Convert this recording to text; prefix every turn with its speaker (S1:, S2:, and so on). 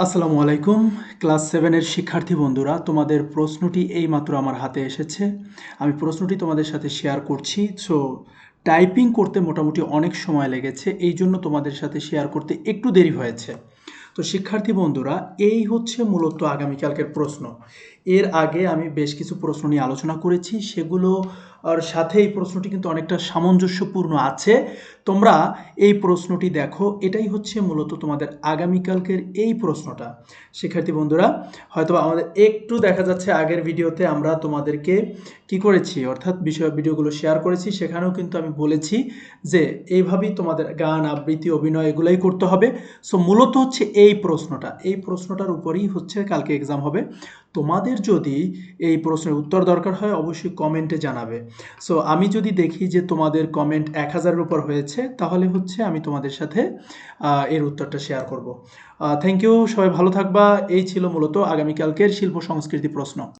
S1: আসসালামু আলাইকুম। ক্লাস সেভেনের শিক্ষার্থী বন্ধুরা, তোমাদের প্রশ্নটি এইমাত্র আমার হাতে এসেছে। আমি প্রশ্নটি তোমাদের সাথে শেয়ার করছি। সো টাইপিং করতে মোটামুটি অনেক সময় লেগেছে, এই জন্য তোমাদের সাথে শেয়ার করতে একটু দেরি হয়েছে। তো শিক্ষার্থী বন্ধুরা, এই হচ্ছে মূলত আগামীকালকের প্রশ্ন। এর আগে আমি বেশ কিছু প্রশ্ন নিয়ে আলোচনা করেছি, সেগুলো আর সাথে এই প্রশ্নটি কিন্তু অনেকটা সামঞ্জস্যপূর্ণ আছে। তোমরা এই প্রশ্নটি দেখো। এটাই হচ্ছে মূলত তোমাদের আগামীকালকের এই প্রশ্নটা। শিক্ষার্থী বন্ধুরা হয়তো আমাদের একটু দেখা যাচ্ছে আগের ভিডিওতে আমরা তোমাদেরকে কি করেছি, অর্থাৎ বিষয় ভিডিওগুলো শেয়ার করেছি, সেখানেও কিন্তু আমি বলেছি যে এইভাবেই তোমাদের গান, আবৃত্তি, অভিনয় এগুলাই করতে হবে। সো মূলত হচ্ছে এই প্রশ্নটা। এই প্রশ্নটার উপরেই হচ্ছে কালকে এক্সাম হবে। তোমাদের যদি এই প্রশ্নের উত্তর দরকার হয়, অবশ্যই কমেন্টে জানাবে। সো আমি যদি দেখি যে তোমাদের কমেন্ট এক হাজারের উপর হয়েছে, তাহলে হচ্ছে আমি তোমাদের সাথে এর উত্তরটা শেয়ার করব। থ্যাংক ইউ সবাই ভালো থাকবা। এই ছিল মূলত আগামীকালকের শিল্প সংস্কৃতি প্রশ্ন।